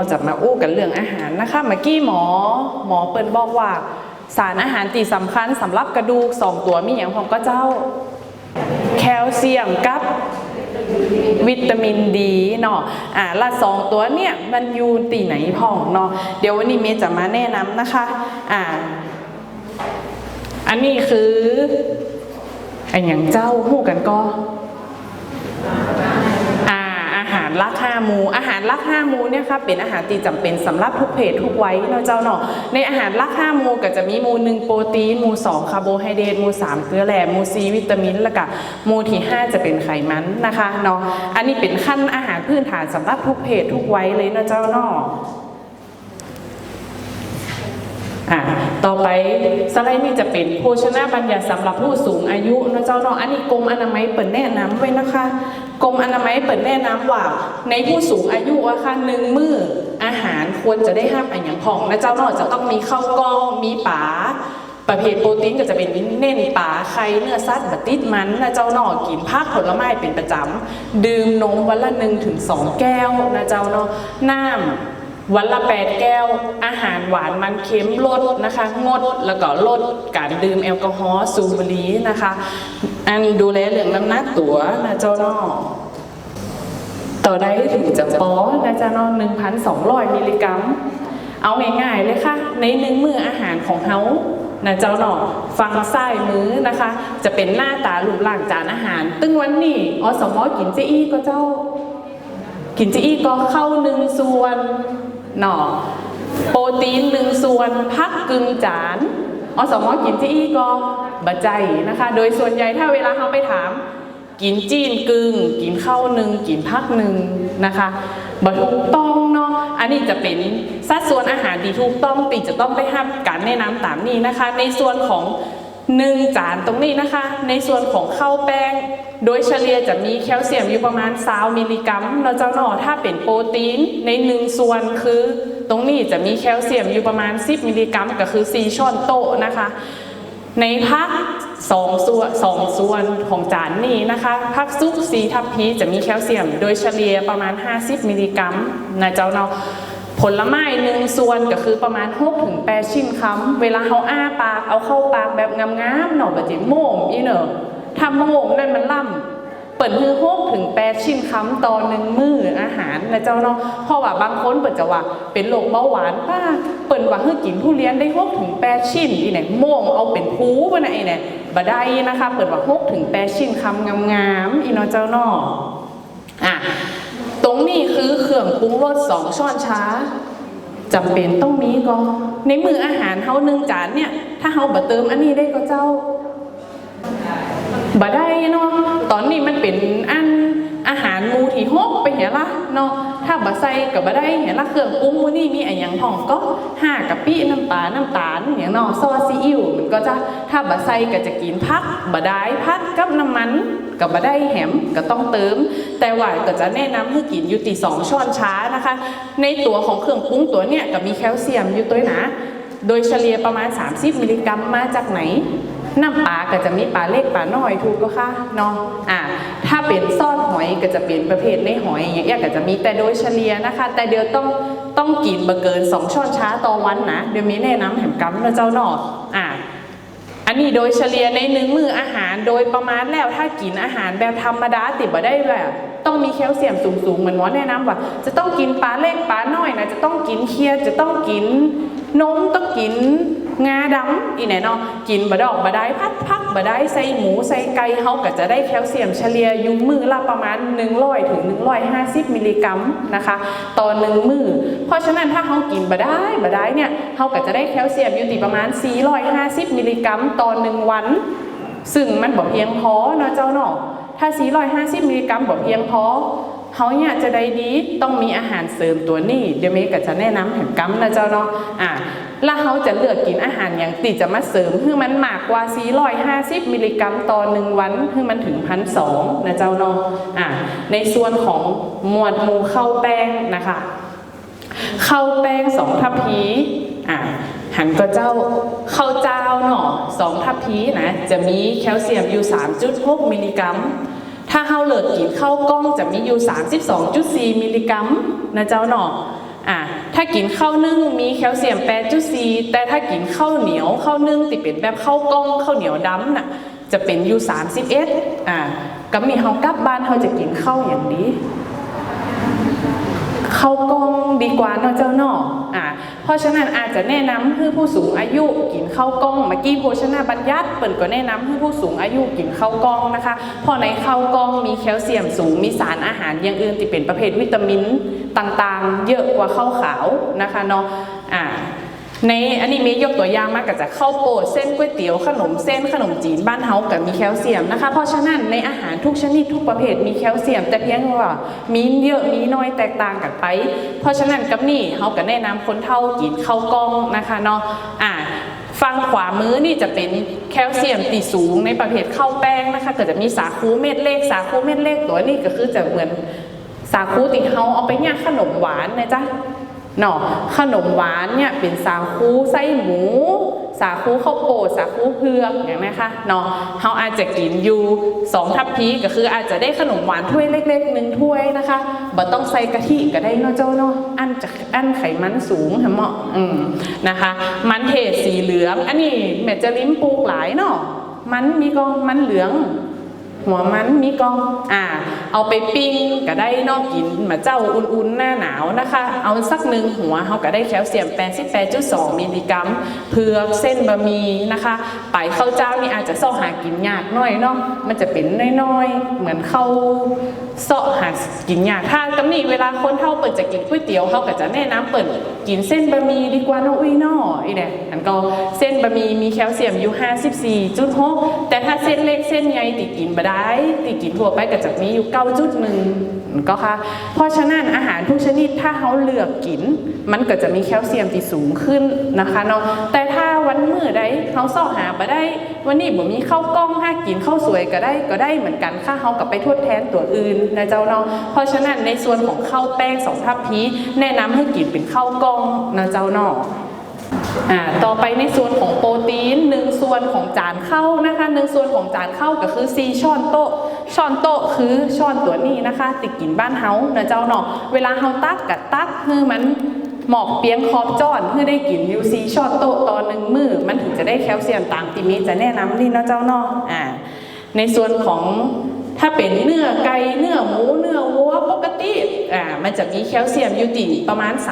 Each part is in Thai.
เราจะมาอู้กันเรื่องอาหารนะคะ เมื่อกี้หมอหมอเปิ้นบอกว่า สารอาหารตีสำคัญสำหรับกระดูกสองตัวมีอย่างของก็เจ้า แคลเซียมกับวิตามินดีเนาะ อ่าละสองตัวเนี่ยมันอยู่ตีไหนพ่องเนาะ เดี๋ยววันนี้เมย์จะมาแนะนำนะคะ อ่า อันนี้คืออันอย่างเจ้าหู้กันก็อ่าอารลักห้ามู อาหารลักห้ามูเนี่ยค่ะเป็นอาหารตีจำเป็นสำหรับทุกเพศทุกวัยเนาะเจ้าเนาะในอาหารลักห้ามูก็จะมีมูหนึ่งโปรตีนมูสองคาร์โบไฮเดรตมูสามเกลือแร่มูสี่วิตามินแล้วก็มูที่ห้าจะเป็นไขมันนะคะเนาะอันนี้เป็นขั้นอาหารพื้นฐานสำหรับทุกเพศทุกวัยเลยเนาะเจ้าเนาะอะต่อไปสไลด์นี้จะเป็นโภชนาบัญญัติสำหรับผู้สูงอายุนะเจ้าเนาะอันนี้กรมอนามัยเปิดแนะนำไว้นะคะ กรมอนามัยเปิดแนะนำว่า ในผู้สูงอายุอะค่ะหนึ่งมื้ออาหารควรจะได้ห้ามอันย่างของนะเจ้าเนาะจะต้องมีข้าวกล้องมีปลาประเภทโปรตีนก็จะเป็นเน้นปลาไข่เนื้อสัตว์บัติดมันนะเจ้าเนาะกินผักผลไม้เป็นประจำดื่มนมวันละหนึ่งถึงสองแก้วนะเจ้าเนาะน้ำวันละแปดแก้ว อาหารหวานมันเค็มลดนะคะ งดแล้วก็ลดการดื่มแอลกอฮอล์สูบบุหรี่นะคะ อันดูแลเรื่องน้ำหนักตัวนะเจ้าเนอต่อได้ถึงจะปอนะเจ้าเนอหนึ่งพันสองร้อยมิลลิกรัม เอาง่ายๆเลยค่ะ ในหนึ่งมื้ออาหารของเฮานะเจ้าเนอฟังไส้มื้อนะคะ จะเป็นหน้าตาหลุมหลังจานอาหาร ตึ้งวันนี้อสมอกินเจอี้ก็เจ้า กินเจีอีก็เข้าหนึ่งส่วนหน่อโปรตีนหนึ่งส่วนพักกึ่งจานอสมอกินเจีอีก็ บะใจนะคะ โดยส่วนใหญ่ถ้าเวลาเขาไปถาม กินจีนกึ่งกินข้าวหนึ่งกินพักหนึ่งนะคะบะถูกต้องเนาะอันนี้จะเป็นสัดส่วนอาหารที่ถูกต้องติจะต้องได้รับการแนะนำตามนี้นะคะ ในส่วนของหนึ่งจานตรงนี้นะคะ ในส่วนของข้าวแป้ง โดยเฉลี่ยจะมีแคลเซียมอยู่ประมาณ20มิลลิกรัมเราจ้าหนอถ้าเป็นโปรตีนในหนึ่งส่วนคือ ตรงนี้จะมีแคลเซียมอยู่ประมาณ 10 มิลลิกรัมก็คือ 4ช้อนโต๊ะนะคะ ในพักสองส่วนสองส่วนของจานนี้นะคะพักซุปสีทับพีจะมีแคลเซียม โดยเฉลี่ยประมาณ 50 มิลลิกรัมนะเจ้าเนาะผลไม้หนึ่งส่วนก็คือประมาณ6ถึง8ชิ้นคำเวลาเขาอ้าปากเอาเข้าปากแบบงามๆหน่อแบบจิโม่มอีเนอะทำโม่มนั่นมันล่ำ เปิดมือหกถึงแปดชิ้นคำต่อหนึ่งมื้ออาหารนะเจ้าเนาะเพราะว่าบางคนเปิดจะว่าเป็นโรคเบาหวานป้าเปิดว่าเฮ้กินทุเรียนได้หกถึงแปดชิ้นอีไหนโม่งเอาเป็นพูปะนะอีไหนบ่ได้นะคะ เปิดว่าหกถึงแปดชิ้นคำงามๆอีเนาะเจ้าเนาะอะตรงนี้คือเครื่องปรุงรสสองช้อนชาจำเป็นต้องมีก็ในมืออาหารเฮาหนึ่งจานเนี่ย ถ้าเฮาบ่เติมอันนี้ได้ก็เจ้า บ่ได้เนาะตอนนี้มันเป็นอันอาหารมูที่ฮกไปเหียละเนาะถ้าบ่ใส่กับบ่ได้เหียละเครื่องปรุงมื้อนี้มีอะหยังพ่องก็ห้ากะปิน้ำปลาน้ำตาลอย่างเนาะซอสซีอิ๊วมันก็จะถ้าบ่ใส่ก็จะกินพักบ่ได้พัดกับน้ำมันก็บ่ได้แหมก็ต้องเติม แต่ว่าก็จะแนะนำให้กินอยู่ที่สองช้อนช้านะคะ ในตัวของเครื่องปรุงตัวเนี้ยก็มีแคลเซียมอยู่ตัวนะ โดยเฉลี่ยประมาณ 30 มิลลิกรัมมาจากไหน น้ำปลาก็จะมีปลาเล็กปลาน้อยถูกก็ค่ะเนาะอ่าถ้าเป็นซอสหอยก็จะเป็นประเภทในหอยอย่างเงี้ยก็จะมีแต่โดยเฉลี่ยนะคะ แต่เดี๋ยวต้องต้องกินบะเกิน 2 ช้อนช้าต่อวันนะเดี๋ยวมีแนะนำแหมกำนะเจ้าเนออ่าอันนี้โดยเฉลี่ยในหนึ่งมื้ออาหารโดยประมาณแล้วถ้ากินอาหารแบบธรรมดาติดบ่ได้แบบต้องมีแคลเซียมสูงๆเหมือนหมอแนะนำว่า จะต้องกินปลาเล็กปลาน้อยนะจะต้องกินเคียจะต้องกินนมต้องกิน งาดำอีไหนเนาะกินบะดอกบะได้พัดพักบะได้ใส่หมูใส่ไก่เฮาก็จะได้แคลเซียมเฉลี่ยยู่มื้อละประมาณ 100ถึง150 มิลลิกรัมนะคะต่อหนึ่งมือ เพราะฉะนั้นถ้าเฮากินบะได้บะได้เนี่ยเฮาก็จะได้แคลเซียมอยู่ที่ประมาณ 450 มิลลิกรัมต่อหนึ่งวัน ซึ่งมันบ่เพียงพอเนาะเจ้าเนาะถ้า 450 มิลลิกรัมบ่เพียงพอ เฮาเนี่ยจะได้ดีต้องมีอาหารเสริมตัวนี้เดี๋ยวเมก็จะแนะนำแห่งกัมนะเจ้าเนาะอะแล้วเฮาจะเลือกกินอาหารอย่างติจะมาเสริมคือมันมากกว่า 450 มิลลิกรัมต่อหนึ่งวันคือมันถึงพันสองนะเจ้าเนาะอะในส่วนของหมวดหมู่ข้าวแป้งนะคะข้าวแป้งสองทัพพีอะหันก็เจ้าข้าวเจ้าเนาะสองทัพพีนะจะมีแคลเซียมอยู่ 3.6 มิลลิกรัม ถ้าเฮาเลิศกินข้าวกล้องจะมีอยู่ 32.4 มิลลิกรัมนะเจ้าหนออะถ้ากินข้าวนึ่งมีแคลเซียม 8.4 แต่ถ้ากินข้าวเหนียวข้าวนึ่งติเป็นแบบข้าวกล้องข้าวเหนียวดำน่ะจะเป็นอยู่ 31อะก็มีเฮากลับบ้านเฮาจะกินข้าวอย่างนี้ เข้ากล้องดีกว่าเนาะเจ้าเนาะอ่าเพราะฉะนั้นอาจจะแนะนำให้ผู้สูงอายุกินข้าวกล้องเมื่อกี้โภชนาบัญญัติเปิ่นก็แนะนำให้ผู้สูงอายุกินข้าวกล้องนะคะเพราะในข้าวกล้องมีแคลเซียมสูงมีสารอาหารอย่างอื่นที่เป็นประเภทวิตามินต่างๆ เยอะกว่าข้าวขาวนะคะเนาะอ่า ในอันนี้เมียกตัวอย่างมากก็จะข้าวโพดเส้นก๋วยเตี๋ยวขนมเส้นขนมจีนบ้านเฮากับมีแคลเซียมนะคะ เพราะฉะนั้นในอาหารทุกชนิดทุกประเภทมีแคลเซียม แต่เพียงว่ามีเยอะมีน้อยแตกต่างกันไป เพราะฉะนั้นกับนี่เฮาก็แนะนำคนเฒ่ากินข้าวกล้องนะคะเนาะอ่าฝั่งขวามือนี่จะเป็นแคลเซียมตีสูงในประเภทข้าวแป้งนะคะก็จะมีสาคูเม็ดเล็กสาคูเม็ดเล็กตัวนี้ก็คือจะเหมือนสาคูติเฮาเอาไปย่างขนมหวานนะจ๊ะ เนาะขนมหวานเนี่ยเป็นสาคูไส้หมู สาคูข้าวโพดสาคูเผือกอย่างนี้ค่ะเนาะเขาอาจจะกินอยู่สองทัพพีก็คืออาจจะได้ขนมหวานถ้วยเล็กๆหนึ่งถ้วยนะคะบ่ต้องใส่กะทิก็ได้เนาะเจ้าเนาะอันจะอันไขมันสูงเหมาะอืมนะคะ มันเทศสีเหลือง อันนี้แม่จะลิ้มปลูกหลายเนาะมันมีก็มันเหลือง หัวมันมีกองอ่า เอาไปปิ้งก็ได้นอกกินมาเจ้าอุ่นๆ หน้าหนาวนะคะ เอาสักหนึ่งหัวเขาก็ได้แคลเซียม 88.2 มิลลิกรัม เผือกเส้นบะหมี่นะคะไปข้าวเจ้านี่อาจจะซ่อหากินยากน่อยเนาะมันจะเป็นน้อยๆ เหมือนข้าว เสาะหากินยากถ้ากำนี่เวลาคนเท่าเปิดจะกินก๋วยเตี๋ยวเขาก็จะแนะนำเปิดกินเส้นบะหมี่ดีกว่าน้องอุ้ยนาะอีเนี่ยอันก็เส้นบะหมี่มีแคลเซียมอยู่54.6แต่ถ้าเส้นเล็กเส้นใหญ่ติกินบได้ติกินทั่วไปก็จะมีอยู่9.1ก็ค่ะ เพราะฉะนั้นอาหารทุกชนิดถ้าเขาเลือกกิน มันก็จะมีแคลเซียมที่สูงขึ้นนะคะเนาะแต่ถ้าวันมื้อใดเขาซ่อหาบ่ได้ วันนี้บ่มีข้าวกล้องห้ากินข้าวสวยก็ได้ก็ได้เหมือนกันค่าเขากลับไปทดแทนตัวอื่นนะเจ้าเนาะเพราะฉะนั้นในส่วนของข้าวแป้งสองทัพพีแนะนำให้กินเป็นข้าวกล้องนะเจ้าเนาะอ่าต่อไปในส่วนของโปรตีนหนึ่งส่วนของจานข้าวนะคะหนึ่งส่วนของจานข้าวก็คือซีช้อนโต๊ะช้อนโต๊ะคือช้อนตัวนี้นะคะ ติดกินบ้านเฮาเนะเจ้าเนาะเวลาเฮาตักกับตักคือมันหมอกเปียงขอบจอนเพื่อได้กินยูซีช้อนโต๊ะตอนหนึ่งมือมันถึงจะได้แคลเซียมตามติมีจะแนะนำนี่นะเจ้าเนาะอ่าในส่วนของ ถ้าเป็นเนื้อไก่เนื้อหมูเนื้อวัวปกติอ่ามันจะมีแคลเซียมอยู่ติประมาณ 3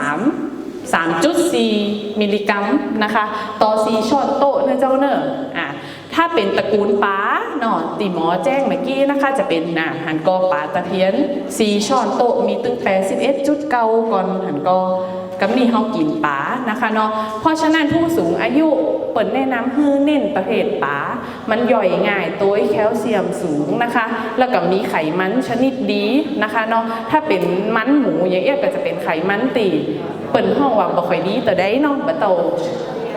3.4 มิลลิกรัมนะคะ ต่อซีช้อนโต๊ะเนอะเจ้าเนอะอะถ้าเป็นตระกูลปลาเนาะตีหมอแจ้งเมื่อกี้นะคะ จะเป็นอะหันกอปลาตะเพียนซีช้อนโต๊ะมีตึง81.9ก่อนหันกอกำนี่เฮากินปลานะคะเนาะเพราะฉะนั้นผู้สูงอายุเปิดแนะนำให้เน้นประเภทปลามันย่อยง่ายตัวแค ยมสูงนะคะ แล้วก็มีไขมันชนิดดีนะคะเนาะถ้าเป็นมันหมูอย่างเงี้ยก็จะเป็นไขมันตีเปิ่นห้องว่าบ่ค่อยดีแต่ได้เนาะบ่เต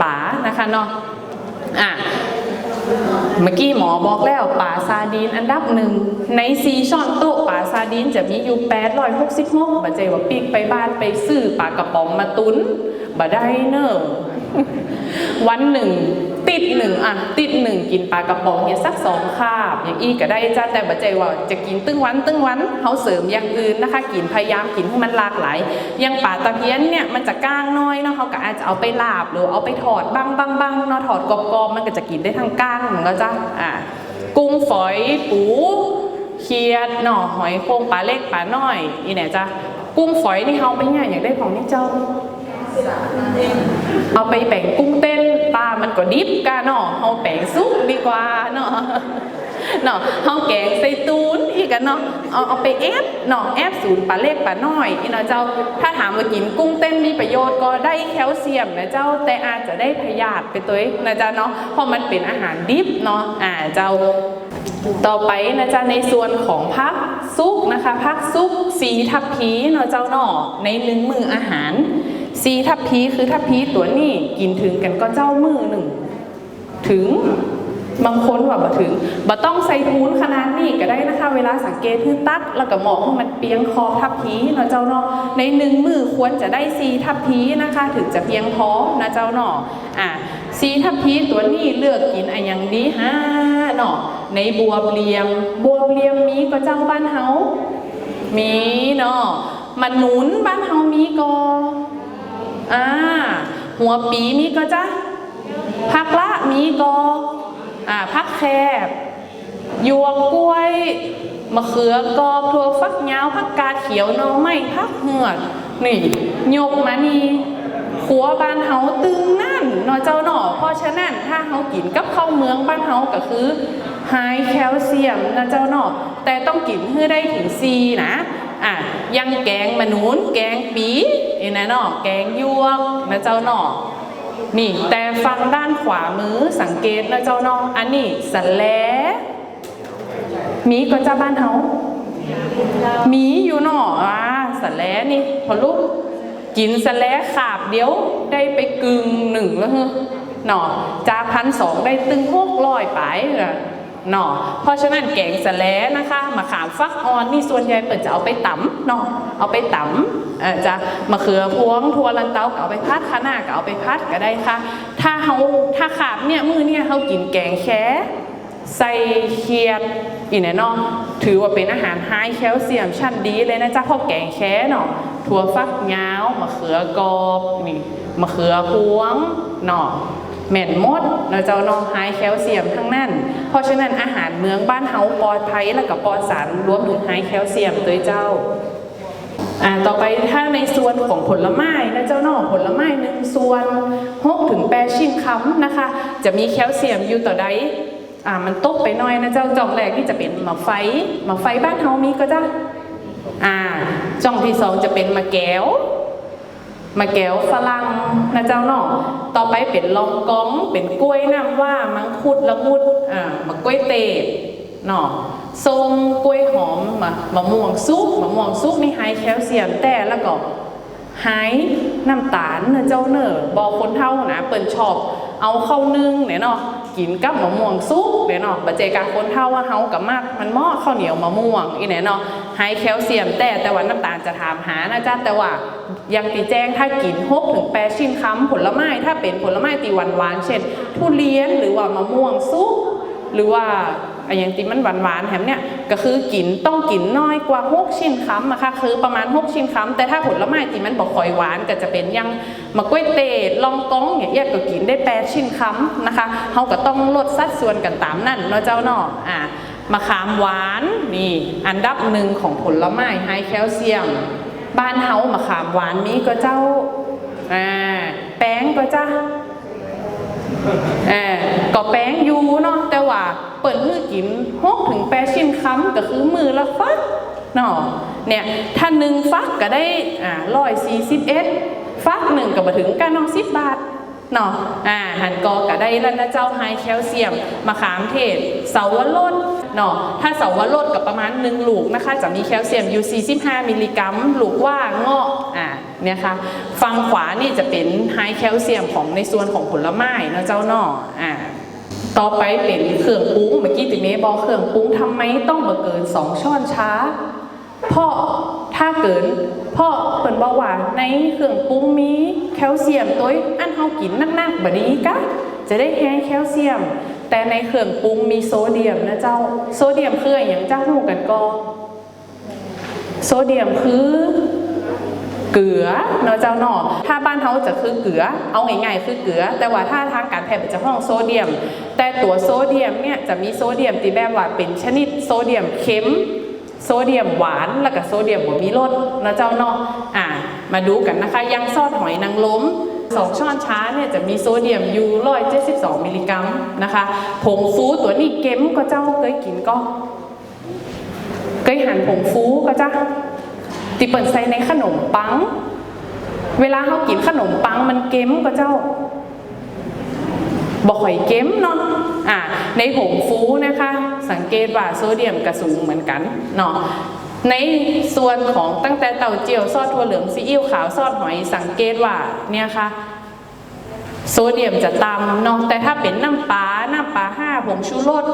ป๋านะคะเนาะอะเมื่อกี้หมอบอกแล้วป่าซาดีนอันดับหนึ่งในซีช้อนโต๊ะป่าซาดีนจะมีอยู่866บ่ใจว่าปีกไปบ้านไปซื้อปลากระป๋องมาตุนบ่ได้เนอะวันหนึ่ง ติดหนึ่งอะติดหนึ่งกินปลากระป๋องเนี่ยสักสองคาบ อย่างอี้ก็ได้จ้าแต่บัจใจว่าจะกินตึ้งวันตึ้งวันเขาเสริมอย่างอื่นนะคะ กินพยายามกินให้มันหลากหลายอย่างปลาตะเพียนเนี่ยมันจะก้างน้อยเนาะเขาก็อาจจะเอาไปลาบหรือเอาไปถอดบ้างบ้างบ้างเนาะถอดกรอบๆมันก็จะกินได้ทั้งก้างเหมือนก็จ้าอะกุ้งฝอยปูเขียดเนาะหอยโครงปลาเล็กปลาน้อยอีเนี่ยจ้ากุ้งฝอยนี่เขาไปเนี่ยอยากได้ของนี่เจ้า เอาไปแบ่งกุ้งเต้น มันก็ดิบกะเนาะเฮาแบ่งซุปดีกว่าเนาะเนาะเฮาแกงใส่ตูนอีกกันเนาะเอาเอาไปแอบเนาะแอบศูนย์ปลาเล็กปลาน้อยอีเนาะเจ้าถ้าถามว่ากินกุ้งเต้นมีประโยชน์ก็ได้แคลเซียมนะเจ้าแต่อาจจะได้พยาธิไปตัวนะเจ้าเนาะเพราะมันเป็นอาหารดิบเนาะอ่าเจ้าต่อไปนะจ๊ะในส่วนของพักซุกนะคะพักซุกสีทับพีเนาะเจ้าเนาะในหนึ่งมืออาหาร สีทับพีคือทับพีตัวนี้กินถึงกันก็เจ้ามือหนึ่ง ถึงบางคนว่าบ่ถึงบ่ต้องใส่ทูนขนาดนี้ก็ได้นะคะ เวลาสังเกตคือตักแล้วก็มองให้มันเปียงคอทับพีเนาะเจ้าเนาะในหนึ่งมือควรจะได้ซีทับพีนะคะ ถึงจะเพียงพอนะเจ้าเนาะอะซีทับพีตัวนี้เลือกกินอะอย่างดีฮะเนาะในบัวเลียมบัวเลียมมีก็เจ้าบ้านเฮามีเนาะมันหนุนบ้านเฮามีก็ อ่าหัวปีมีก็จ้ะผักละมีก็อ่าผักแคบยวกกล้วยมะเขือกอบถั่วฟักยาวผักกาดเขียวน่อไม้ผักเหือดนี่ยกมานี่ขัวบ้านเฮาตึงนั่นนาะเจ้าเนาะเพราะฉะนั้นถ้าเฮากินกับข้าวเมืองบ้านเฮาก็คือไฮแคลเซียมนะเจ้าเนาะแต่ต้องกินให้ได้ถึงซีนะ อะยังแกงมะนุนแกงปีเอ็นะเนาะแกงยวกนะเจ้าเนาะนี่แต่ฟังด้านขวามือสังเกตนะเจ้าเนาะอันนี้สะแลมีก็จะบ้านเฮามีอยู่เนาะอ่าสะแลนี่พอลูกกินสะแลขาบเดี๋ยวได้ไปกึ่งหนึ่งแล้วเฮ้เนาะจากพันสองได้ตึงหกร้อยไปเหรอ เนาะเพราะฉะนั้นแกงสะแลนะคะมะขามฟักอ่อนนี่ส่วนใหญ่เปิดจะเอาไปตำเนาะเอาไปตำเออจะมะเขือพวงทัวลันเตาก็เอาไปพัดคะน้าก็เอาไปพัดก็ได้ค่ะ ถ้าเฮาถ้าขาบเนี่ยมือเนี่ยเฮากินแกงแค่ใส่เคียดอีเนี่ยเนถือว่าเป็นอาหารไฮแคลเซียมชั้นดีเลยนะจ๊ะเพราะแกงแค่เนาะถั่วฟักยาวมะเขือกรอบนี่มะเขือพวงเนาะ แม่นมดเราจะน้องไฮแคลเซียมทั้งนั้น เพราะฉะนั้นอาหารเมืองบ้านเฮาปลอดภัยและกับปลอดสารรวมถึงไฮแคลเซียมตัวเจ้าอ่าต่อไปถ้าในส่วนของผลไม้นะเจ้าเนองผลไม้หนึ่งส่วนหกถึงแปดชิ้นคำนะคะ จะมีแคลเซียมอยู่ต่อใดอ่ามันตกไปหน่อยนะเจ้าจองแรกที่จะเป็นมะไฟมะไฟบ้านเฮามีก็จ้าอ่าจองที่สองจะเป็นมะแก้ว มะแก้วฝรั่งนะเจ้าเนาะต่อไปเป็นลองกอง เป็นกล้วยน้ำว่ามังคุดละมุดอ่ามะกล้วยเตดเนาะส้มกล้วยหอมมะมะม่วงซุปมะม่วงซุปนี่ไฮแคลเซียมแต่แล้วก็ไฮน้ำตาลเนะเจ้าเนอบอกคนเท่านะเปิ่นชอบ เอาเข้าวนึ่งเนี่ยเนาะกินกับมะม่วงซุปเนี่ยเนาะบัจเจกาคนเท่าว่าเฮากับมากมันหมาะข้าวเหนียวมะม่วงอีเนี่ยเนาะ ไฮแคลเซียมแต่แต่ว่าน้ำตาลจะถามหานะจ๊ะแต่ว่ายังตีแจ้งถ้ากินหกถึงแปดชิ้นคำผลไม้ถ้าเป็นผลไม้ตีหวานหวานเช่น ทุเรียนหรือว่ามะม่วงซุปหรือว่าอะไรอย่างที่มันหวานหวานแถมเนี่ยก็คือกินต้องกินน้อยกว่าหกชิ้นคำอะค่ะคือประมาณหกชิ้นคำแต่ถ้าผลไม้ที่มันบอกคอยหวานก็จะเป็นยังมะกล้วยเตดลองกองอย่างเงี้ยก็กินได้แปดชิ้นคำนะคะเขาก็ต้องลดสัดส่วนกันตามนั่นเนาะเจ้าเนาะอ่า มะขามหวานนี่อันดับหนึ่งของผลไม้ไฮแคลเซียม บ้านเฮามะขามหวานมีก็เจ้าอ่าแป้งก็จ้าเออก็แป้งอยู่เนาะแต่ว่าเปิดมือกินหกถึงแปดชิ้นคำก็คือมือละฟักเนาะเนี่ยถ้าหนึ่งฟักก็ได้อ่าร้อยสี่สิบเอ็ดฟักหนึ่งก็มาถึงกันน้องสิบบาท เนาะอ่าหันกอก็ได้ล้วนะเจ้าไฮแคลเซียมมะขามเทศ เสาวรสเนาะถ้าเสาวรสกับประมาณหนึ่งลูกนะคะ จะมีแคลเซียมอยู่45มิลลิกรัมลูกว่าเงาะอ่าเนี่ยค่ะฝั่งขวานี่จะเป็นไฮแคลเซียมของในส่วนของผลไม้นะเจ้าเนาะอ่าต่อไปเป็นเครื่องปรุงเมื่อกี้ติเมบอกเครื่องปรุงทำไมต้องมาเกิน 2 ช้อนช้า เพราะ ถ้าเกินเพราะเปิ่นบอกว่าในเครื่องปรุงมีแคลเซียมตัวอันเฮากินนักๆแบบนี้กะจะได้แฮแคลเซียม แต่ในเครื่องปรุงมีโซเดียมนะเจ้าโซเดียมคืออย่างเจ้าหูกันก็โซเดียมคือเกลือเนาะเจ้าเนาะถ้าบ้านเฮาจะคือเกลือ เอาง่ายๆคือเกลือ แต่ว่าถ้าทางการแพทย์จะห้องโซเดียม แต่ตัวโซเดียมเนี่ยจะมีโซเดียมที่แบบว่าเป็นชนิดโซเดียมเค็ม โซเดียมหวานแล้วก็โซเดียมบ่มีรสนะเจ้าเนาะอ่ามาดูกันนะคะยังซอสหอยนางรมสองช้อนชาเนี่ยจะมีโซเดียมอยู่172มิลลิกรัมนะคะผงฟูตัวนี้เก็มก็เจ้าเคยกินก็เคยหั่นผงฟูก็จ้าติเปิดใส่ในขนมปัง เวลาเขากินขนมปังมันเก็มก็เจ้าบอกหอยเก็มเนาะ อ่าในผงฟูนะคะ สังเกตว่าโซเดียมกระสูงเหมือนกันเนาะในส่วนของตั้งแต่เต่าเจียวซอสถั่วเหลืองซีอิ๊วขาวซอสหอยสังเกตว่าเนี่ยค่ะ โซเดียมจะต่ำเนาะแต่ถ้าเป็นน้ำปลา น้ำปลาห้าผงชูรส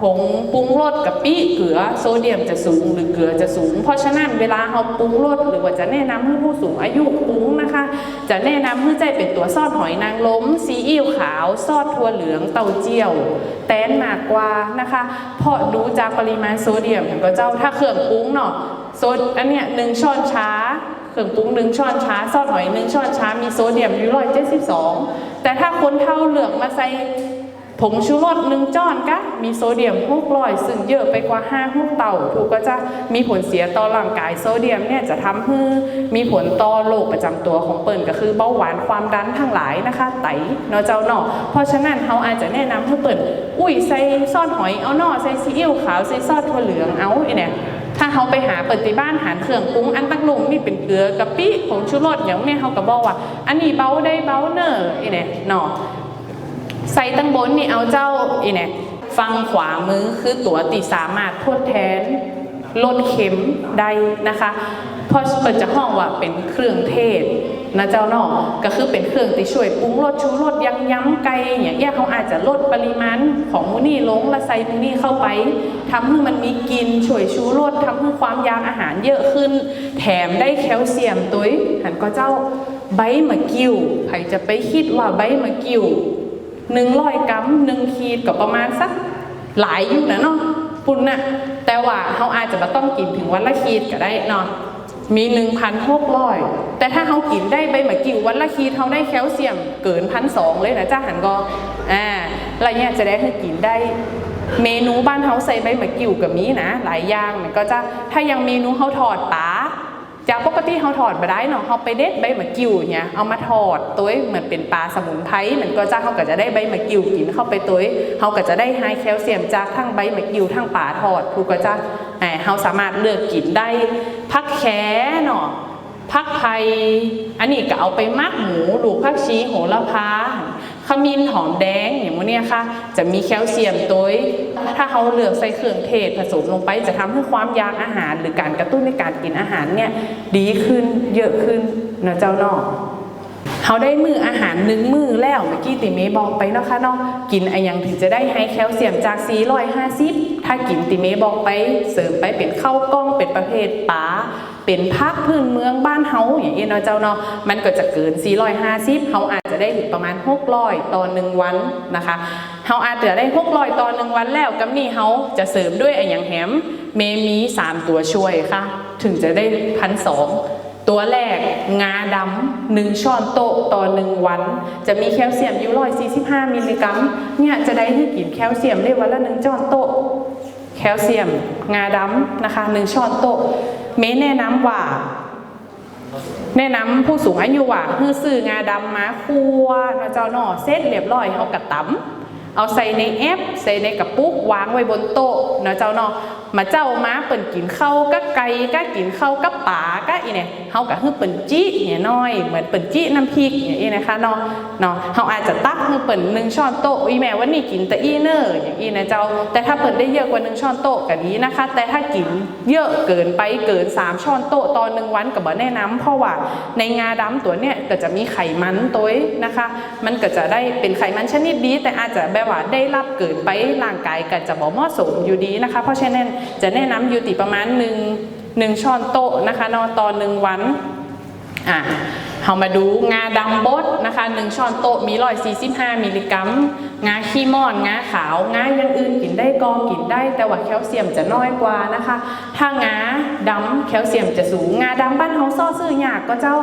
ผงปรุงรสกับปี้เกลือโซเดียมจะสูงหรือเกลือจะสูง เพราะฉะนั้นเวลาเราปรุงรสหรือว่าจะแนะนำให้ผู้สูงอายุปรุงนะคะ จะแนะนำให้ใจเป็นตัวซอสหอยนางรมซีอิ๊วขาวซอสถั่วเหลืองเต้าเจี้ยว แต้นมากกว่านะคะ เพราะดูจากปริมาณโซเดียมอย่างก็เจ้าถ้าเครื่องปรุงเนาะโซดอันเนี้ยหนึ่งช้อนชา เครื่องปรุงหนึ่งช้อนชาซอสหอยหนึ่งช้อนชา มีโซเดียมอยู่ร้อยเจ็ดสิบสองแต่ถ้าคนเท่าเหลือกมาใส่ผงชูรสหนึ่งจ้อนกะมีโซเดียมหกร้อยซึ่งเยอะไปกว่าห้าหกเต่าถูกก็จะมีผลเสียต่อร่างกายโซเดียมเนี่ยจะทำให้มีผลต่อโรคประจำตัวของเปิ่นก็คือเบาหวานความดันทั้งหลายนะคะ ไตเนาะเจ้าเนาะเพราะฉะนั้นเขาอาจจะแนะนำให้เปิ่นอุ้ยใส่ซอสหอยเอาเนาะใส่ซีอิ๊วขาวใส่ซอสถั่วเหลืองเอาไอเนี่ย ถ้าเขาไปหาเปิดที่บ้านหาเครื่องปรุงอันตั้งลุงนี่เป็นเกลือกะปิผงชูรสอย่างแม่เขาก็บอกว่า อันนี้เบาได้เบาเนอะไอเนี่ยเนาะใส่ตั้งบนนี่เอาเจ้าไอเนี่ยฟังขวามือคือตัวติสามารถทดแทน ลดเข็มได้นะคะเพราะเปิดจะห้องว่าเป็นเครื่องเทศนะเจ้าเนาะก็คือเป็นเครื่องที่ช่วยปรุงรสชูรสยังย้ำไกลอย่างเงี้ยเขาอาจจะลดปริมาณของมูนี่ลงและใส่มูนี่เข้าไปทำให้มันมีกลินช่วยชูรสทำให้ความยางอาหารเยอะขึ้น แถมได้แคลเซียมตุ้ยหันก็เจ้าใบมะกิ้วใครจะไปคิดว่าใบมะกิ้วหนึ่งร้อยกรัมหนึ่งขีดก็ประมาณสักหลายอยู่นะเนาะ ปุ่นนะแต่ว่าเขาอาจจะมาต้องกินถึงวันละขีดก็ได้เนาะมีหนึ่งพันหกร้อยแต่ถ้าเขากินได้ใบมะกิววันละคีเขาได้แคลเซียมเกินพันสองเลยนะจ้าหันก็อ่าอะไรเนี่ยจะได้ให้กินได้เมนูบ้านเขาใส่ใบมะกิวกับมีนะ หลายอย่างมันก็จะถ้ายังเมนูเขาถอดปลา จากปกติเขาถอดมาได้เนาะเขาไปเด็ดใบมะกิวเนี่ยเอามาถอดตัวเหมือนเป็นปลาสมุนไพรเหมันก็จะเขาก็จะได้ใบมะกิวกินเข้าไปตัวเขาก็จะได้ไฮแคลเซียมจากทั้งใบมะกิวทั้งปลาทอดถูกก็จะอ่าเขาสามารถเลือกกินได้พักแค่เนาะผักไทยอันนี้ก็เอาไปมักหมูลูกผักชีโหระพา ขมิ้นหอมแดงอย่างพวกเนี้ยค่ะ จะมีแคลเซียมตัวถ้าเขาเลือกใส่เครื่องเทศผสมลงไปจะทำให้ความอยากอาหาร หรือการกระตุ้นในการกินอาหารเนี่ยดีขึ้นเยอะขึ้นนะเจ้านอกเขาได้มืออาหารหนึ่งมือแล้วเมื่อกี้ติเมบอกไปเนาะคะเนาะกินอะไรยังถึงจะได้ไฮแคลเซียมจาก 450 ถ้ากินติเมบอกไปเสริมไปเป็นข้าวกล้องเป็นประเภทปลา เป็นพักพื้นเมืองบ้านเฮาอย่างเงี้ยเนาะเจ้าเนาะมันก็จะเกิน 450เขาอาจจะได้ถึงประมาณ 600 ต่อหนึ่งวันนะคะเขาอาจจะได้ 600 ต่อหนึ่งวันแล้วกับนี่เขาจะเสริมด้วยอะไรอย่างแฮมเมมีสามตัวช่วยค่ะ ถึงจะได้พันสองตัวแรกงาดำหนึ่งช้อนโต๊ะต่อหนึ่งวัน จะมีแคลเซียมอยู่ร้อยสี่สิบห้ามิลลิกรัมเนี่ยจะได้ให้กินแคลเซียมได้วันละหนึ่งช้อนโต๊ะ คลเซียม งาดำนะคะหนึ่งช้อนโต๊ะเมแนะนำว่า แนะนำผู้สูงอายุว่าคือซื้องาดำมาคั่วเนะเจ้าเนาะเสร็จเรียบร้อยเอากระตำเอาใส่ในแอป ใส่ในกระปุกวางไว้บนโต๊ะเนะเจ้าเนาะ มาเจ้าม้าเปิ่นกินข้าวก็ไก่ก็กินข้าวก็ป่าก็อีเนี่ยเฮาก็คือเปิ่นจี้เนี่ยน้อยเหมือนเปิ่นจี้น้ำพริกอย่างนี้นะคะเนาะเนาะเฮาอาจจะตักคือเปิ่นหนึ่งช้อนโต๊ะอีแม่วันนี้กินแต่อีเนอร์อย่างนี้นะเจ้า แต่ถ้าเปิ่นได้เยอะกว่าหนึ่งช้อนโต๊ะก็ดีนะคะ แต่ถ้ากินเยอะเกินไปเกินสามช้อนโต๊ะตอนหนึ่งวันก็บ่แนะนำเพราะว่าในงาดำตัวเนี่ยก็จะมีไขมันตัวนะคะ มันก็จะได้เป็นไขมันชนิดดีแต่อาจจะแบบว่าได้รับเกินไปร่างกายก็จะบ่เหมาะสมอยู่ดีนะคะ เพราะฉะนั้นจะแนะนำอยู่ติประมาณหนึ่งหนึ่งช้อนโต๊ะนะคะนอนตอนหนึ่งวันอะเรามาดูงาดำบดนะคะหนึ่งช้อนโต๊ะมีร้อยสี่สิบห้ามิลลิกรัม งาขี้ม่อน งาขาว งาอย่างอื่นกินได้ก็กินได้ แต่ว่าแคลเซียมจะน้อยกว่านะคะ ถ้างาดำแคลเซียมจะสูง งาดำบ้านเฮาซ่อซื้อยากก็เจ้า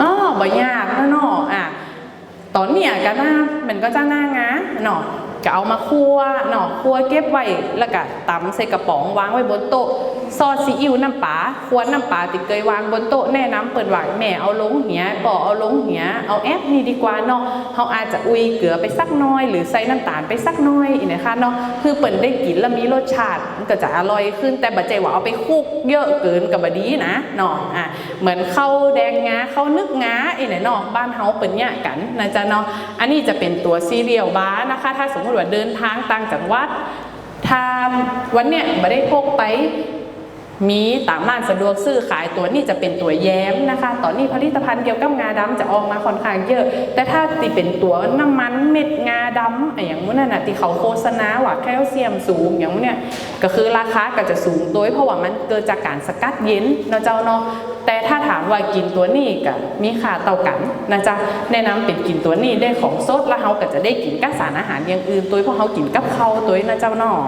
อ๋อบ่ยากนะเนาะอะตอนเนี้ยก็น่ามันก็จะหน้างาเนาะ ก็เอามาคั่วเนาะคั่วเก็บไว้แล้วก็ตำใส่กระป๋องวางไว้บนโต๊ะ ซอสซีอิ๊วน้ำปลาควรน้ำปลาติเคยวางบนโต๊ะแนะนำเปิดหว่าแม่เอาลงเหียปอเอาลงเหียเอาแอปนี่ดีกว่าเนาะเขาอาจจะอุยเกลือไปสักน้อย หรือใส่น้ำตาลไปสักน้อยอีกนะคะเนาะคือเปิ่นได้กินแล้วมีรสชาติมันก็จะอร่อยขึ้น แต่บัจใจว่าเอาไปคุกเยอะเกินกับบดีนะเนาะอะเหมือนข้าวแดงงาข้าวนึกงาอีกเนาะบ้านเฮาเปิ่นเนี่ยกันนะจ๊ะเนาะอันนี้จะเป็นตัวซีเรียลบาร์นะคะ ถ้าสมมติว่าเดินทางต่างจังหวัดถ้าวันเนี้ยไม่ได้พกไป มีตามร้านสะดวกซื้อขายตัวนี้จะเป็นตัวแย้มนะคะ ตอนนี้ผลิตภัณฑ์เกี่ยวกับงาดำจะออกมาค่อนข้างเยอะ แต่ถ้าติเป็นตัวน้ำมันเม็ดงาดำอย่างนั้นน่ะที่เขาโฆษณาว่าแคลเซียมสูงอย่างเนี้ยก็คือราคาก็จะสูงตัวเพราะว่ามันเกิดจากการสกัดเย็นเนาะเจ้าเนาะแต่ถ้าถามว่ากินตัวนี้กับมีค่าเต่ากันนะจ๊ะแนะนำเป็นกินตัวนี้ได้ของสดแล้วเขาก็จะได้กินกับสารอาหารอย่างอื่นตัวเพราะเขากินกับเขาตัวนะเจ้าเนาะ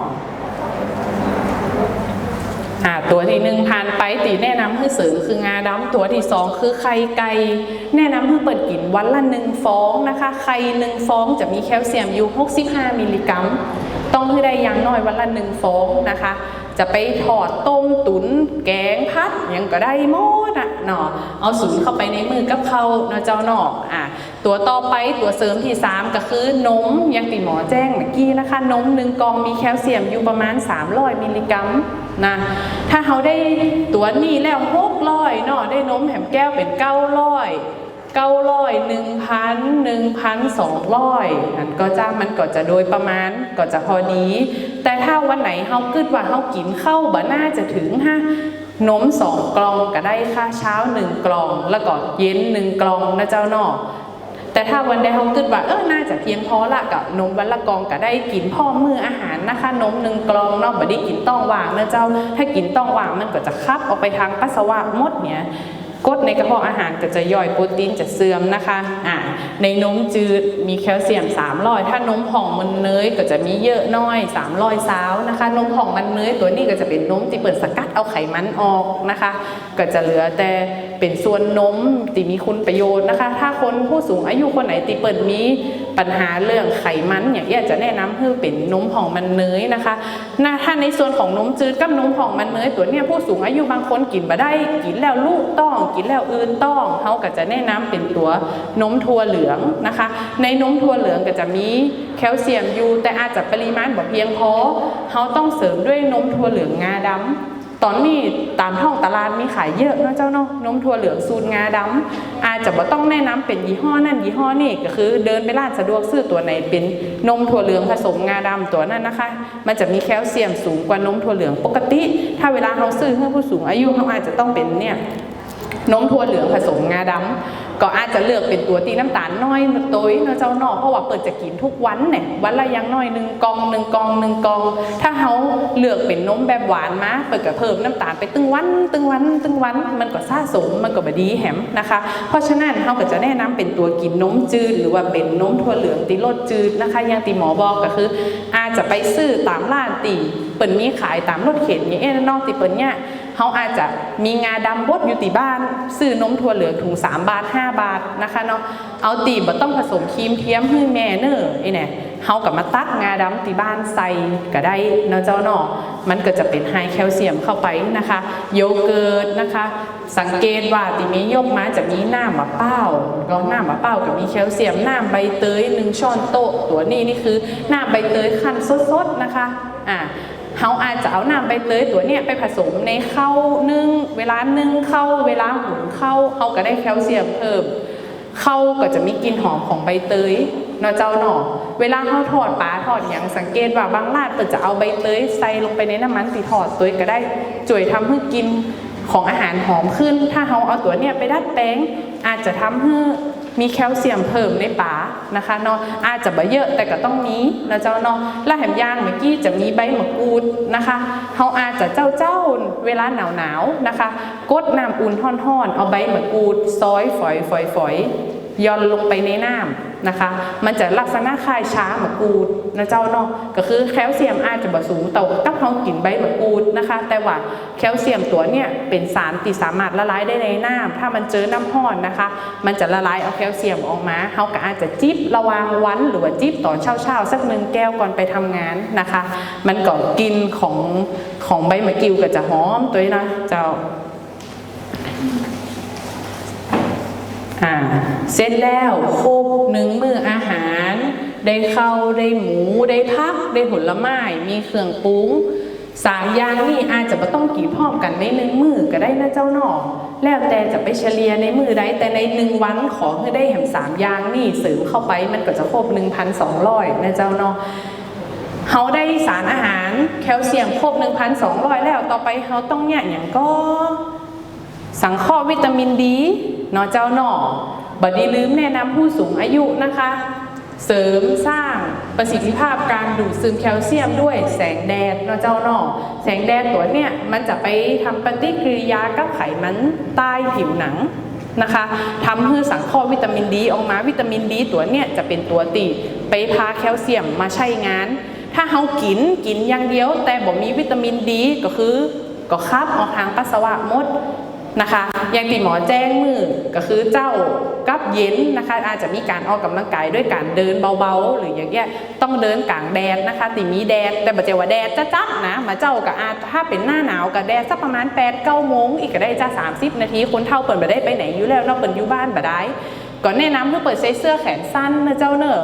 อ่าตัวที่หนึ่งผ่านไปตีแนะนำให้เสริมคืองาดำตัวที่สองคือไข่ไก่แนะนำให้เปิดกินวันละหนึ่งฟองนะคะไข่หนึ่งฟองจะมีแคลเซียมอยู่ 65 มิลลิกรัมต้องให้ได้อย่างน้อยวันละหนึ่งฟองนะคะ จะไปทอดต้มตุนแกงพัดยังก็ได้หมดอะเนาะเอาสูนเข้าไปในมือกับเขาเนาะเจ้าเนาะอะตัวต่อไปตัวเสริมที่ 3 ก็คือนมยังติหมอแจ้งเมื่อกี้นะคะ นมหนึ่งกองมีแคลเซียมอยู่ประมาณ 300 มิลลิกรัมนะถ้าเขาได้ตัวนี้แล้ว600เนาะได้นมแหมแก้วเป็น900 เก้าร้อยหนึ่งพันหนึ่งพันสองร้อยอันก็จ้ามันก็จะโดยประมาณก็จะพอดี แต่ถ้าวันไหนเฮาคิดว่าเฮากินเข้าบ่น่าจะถึงฮะนมสองกล่องก็ได้ค่ะเช้าหนึ่งกล่อง แล้วก็เย็นหนึ่งกล่องนะเจ้าเนาะแต่ถ้าวันใดเฮาคิดว่าเออน่าจะเพียงพอละกับนมวันละกล่องก็ได้กินพ่อมืออาหารนะคะ นมหนึ่งกล่องเนาะบ่ได้กินต้องวางนะเจ้า ถ้ากินต้องวางมันก็จะคับออกไปทางปัสสาวะหมดเนี่ย กรดในกระเพาะอาหารก็จะย่อยโปรตีนจะเสื่อมนะคะอ่าในนมจืดมีแคลเซียม 300 ถ้านมผ่องมันเนยก็จะมีเยอะน้อย 300ซาวนะคะ นมผ่องมันเนยตัวนี้ก็จะเป็นนมที่เปิดสกัดเอาไขมันออกนะคะ ก็จะเหลือแต่ เป็นส่วนนมที่มีคุณประโยชน์นะคะ ถ้าคนผู้สูงอายุคนไหนที่เปิดมีปัญหาเรื่องไขมันอย่างเงี้ยจะแนะนำให้เป็นนมผ่องมันเนยนะคะนะถ้าในส่วนของนมจืดกับนมผ่องมันเนยตัวเนี้ยผู้สูงอายุบางคนกินมาได้กินแล้วลูกต้อง กินแล้วอื่นต้องเขาก็จะแนะนำเป็นตัวนมถั่วเหลืองนะคะ ในนมถั่วเหลืองก็จะมีแคลเซียมอยู่แต่อาจจะปริมาณบ่เพียงพอเขาต้องเสริมด้วยนมถั่วเหลืองงาดำ ตอนนี้ตามท้องตลาดมีขายเยอะเนาะเจ้าเนาะนมถั่วเหลืองสูตรงาดำอาจจะบ่ต้องแนะนำเป็นยี่ห้อนั่นยี่ห้อนี่ก็คือ เดินไปร้านสะดวกซื้อตัวไหนเป็นนมถั่วเหลืองผสมงาดำตัวนั้นนะคะ มันจะมีแคลเซียมสูงกว่านมถั่วเหลืองปกติ ถ้าเวลาเราซื้อเพื่อผู้สูงอายุเขาอาจจะต้องเป็นเนี่ยนมถั่วเหลืองผสมงาดำ ก็อาจจะเลือกเป็นตัวตีน้ำตาลน้อยตัวเนาะเจ้าเนาะเพราะว่าเปิดจะกินทุกวันเนี่ยวันละอยังน้อยหนึ่งกองหนึ่งกองหนึ่งกอง ถ้าเขาเลือกเป็นนมแบบหวานมาเปิดก็เพิ่มน้ำตาลไปตึงวัน ตึงวัน ตึงวันมันก็สะสมมันก็บดีแหมนะคะ เพราะฉะนั้นเขาก็จะแนะนำเป็นตัวกินนมจืด หรือว่าเป็นนมถั่วเหลืองตีรสจืดนะคะอย่างตีหมอบอกก็คือ อาจจะไปซื้อตามร้านตีเปิดมีขายตามรถเข็นอย่างเอ็นนอกตีเปิดเนี่ย เขาอาจจะมีงาดำบดอยู่ติบ้านซื้อนมถั่วเหลืองถุง3 บาท 5 บาทนะคะเนาะเอาตีบ่ต้องผสมครีมเทียมให้แม่เนอไอ้เนี่ยเขากับมาตักงาดำติบ้านใส่ก็ได้เนาะเจ้าเนาะมันก็จะเป็นไฮแคลเซียมเข้าไปนะคะ โยเกิร์ตนะคะ สังเกตว่าติมียกมาจะมีน้ำมะเป้าก็น้ำมะเป้ากับมีแคลเซียมน้ำใบเตยหนึ่งช้อนโต๊ะตัวนี้นี่คือน้ำใบเตยคั้นสดๆนะคะอ่า เขาอาจจะเอาน้ำใบเตยตัวเนี้ยไปผสมในข้าวนึ่งเวลานึ่งข้าวเวลาหุงข้าวเขาก็ได้แคลเซียมเพิ่มข้าวก็จะมีกลิ่นหอมของใบเตยเนาะเจ้าหนอเวลาเขาทอดปลาทอดอย่างสังเกตว่าบางร้านเปิดจะเอาใบเตยใส่ลงไปในน้ำมันตีทอดตัวก็ได้จ่วยทำให้กินของอาหารหอมขึ้น ถ้าเขาเอาตัวเนี้ยไปดัดแปลงอาจจะทำให้ มีแคลเซียมเพิ่มในปลานะคะเนาะอาจจะบ่เยอะแต่ก็ต้องมีนะเจ้าเนาะและแหมย่างเมื่อกี้จะมีใบมะกรูดนะคะเขาอาจจะเจ้าเจ้าเวลาหนาวหนาวนะคะกดน้ำอุ่นท่อนๆ เอาใบมะกรูด ซอยฝอยฝอยฝอยย่อนลงไปในน้ำ นะคะ มันจะลักษณะคล้ายช้าหมะกรูดนะเจ้าเนาะก็คือแคลเซียมอาจจะบ่สูงเต่ากับเขากินใบหมะกรูดนะคะ แต่ว่าแคลเซียมตัวเนี่ยเป็นสารที่สามารถละลายได้ในน้ำถ้ามันเจอน้ำห้อนนะคะ มันจะละลายเอาแคลเซียมออกมาเขาก็อาจจะจิบระวางวันหรือว่าจิบตอนเช้าๆสักหนึ่งแก้วก่อนไปทำงานนะคะ มันก็กินของของใบมะกรูดก็จะหอมตัวนี้นะเจ้า อ่าเสร็จแล้วครบหนึ่งมืออาหาร ได้ข้าวได้หมูได้พักได้ผลไม้มีเครื่องปรุงสามอย่างนี่อาจจะไม่ต้องกี่พร้อมกันในหนึ่งมือก็ได้นะเจ้าหนอแล้วแต่จะไปเฉลี่ยในมือใดแต่ในหนึ่งวันขอให้ได้แหมสามอย่างนี่เสริมเข้าไปมันก็จะครบ1,200นสองร้อยนะเจ้าเนาะเขาได้สารอาหารแคลเซียมครบ1,200แล้วต่อไปเขาต้องเนี่ยอย่างก็ สังเคราะห์วิตามินดี เนาะเจ้าหนอบัดนี้ลืมแนะนำผู้สูงอายุนะคะ เสริมสร้างประสิทธิภาพการดูดซึมแคลเซียมด้วยแสงแดดเนาะเจ้าหนอแสงแดดตัวเนี่ยมันจะไปทำปฏิกิริยากับไขมันใต้ผิวหนังนะคะทำให้สังเคราะห์วิตามินดีออกมาวิตามินดีตัวเนี่ยจะเป็นตัวตีไปพาแคลเซียมมาใช้งาน ถ้าเฮากินกินอย่างเดียว แต่บ่มีวิตามินดีก็คือก็คับออกทางปัสสาวะมด นะคะอย่างที่หมอแจ้งมือก็คือเจ้ากับเย็นนะคะ อาจจะมีการออกกำลังกายด้วยการเดินเบาๆ หรืออย่างเงี้ยต้องเดินกลางแดดนะคะติมีแดดแต่บัจเจว่าแดดจะจัดนะมาเจ้าก็อาถ้าเป็นหน้าหนาวกับแดดสักประมาณ8ปดเก้าโมงอีกก็ได้จ้า30นาทีคนเท่าเปิดมาได้ไปไหนอยู่แล้วเนอกเปิดอยู่บ้านบ่ได้ก่อนแนะนำให้เปิดใส่เสื้อแขนสั้นนะเจ้าเนอะ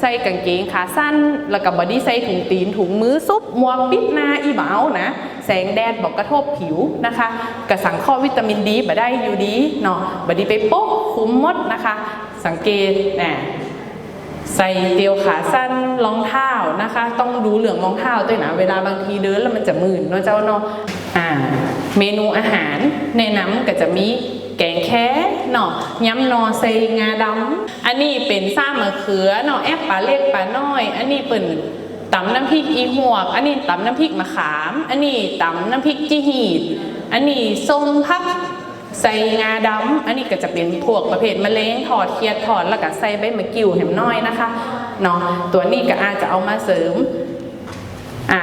ใส่กางเกงขาสั้น แล้วก็บอดี้ใส่ถุงตีนถุงมือซุปหมวกปิดหน้าอีเบานะ แสงแดดบอกกระทบผิวนะคะกระสังข้อวิตามินดีบ่ได้อยู่ดีเนาะบอดี้ไปโป๊กคุมมดนะคะ สังเกตนะใส่เตียวขาสั้นรองเท้านะคะ ต้องดูเหลืองรองเท้าด้วยนะ เวลาบางทีเดินแล้วมันจะมื่นเนาะเจ้าเนาะ อ่าเมนูอาหารแนะนำก็จะมีแกงแค่เนาะยำนอใส่งาดำอันนี้เป็นซ่ามะเขือเนาะแอปปลาเล็กปลาน้อย อันนี้เป็นตำน้ำพริกอีหวก อันนี้ตำน้ำพริกมะขาม อันนี้ตำน้ำพริกจีหีด อันนี้ส้มพักใส่งาดำ อันนี้ก็จะเป็นพวกประเภทมะเร็งถอดเคียดถอดแล้วก็ใส่ใบมะกริวแหมน้อยนะคะเนาะตัวนี้ก็อาจจะเอามาเสริมอ่า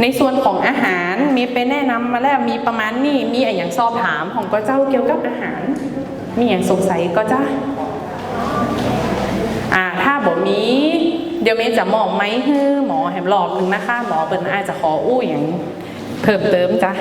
ในส่วนของอาหารมีไปแนะนำมาแล้วมีประมาณนี้มีอะไรอย่างสอบถามของก็เจ้าเกี่ยวกับอาหาร มีอย่างสงสัยก็จ้าอ่าถ้าบอกมีเดี๋ยวเมย์จะมองไหมฮือหมอแหมหลอกหนึ่งนะคะ หมอเป็นอาจจะขออู้อย่างเพิ่มเติมจ้ะ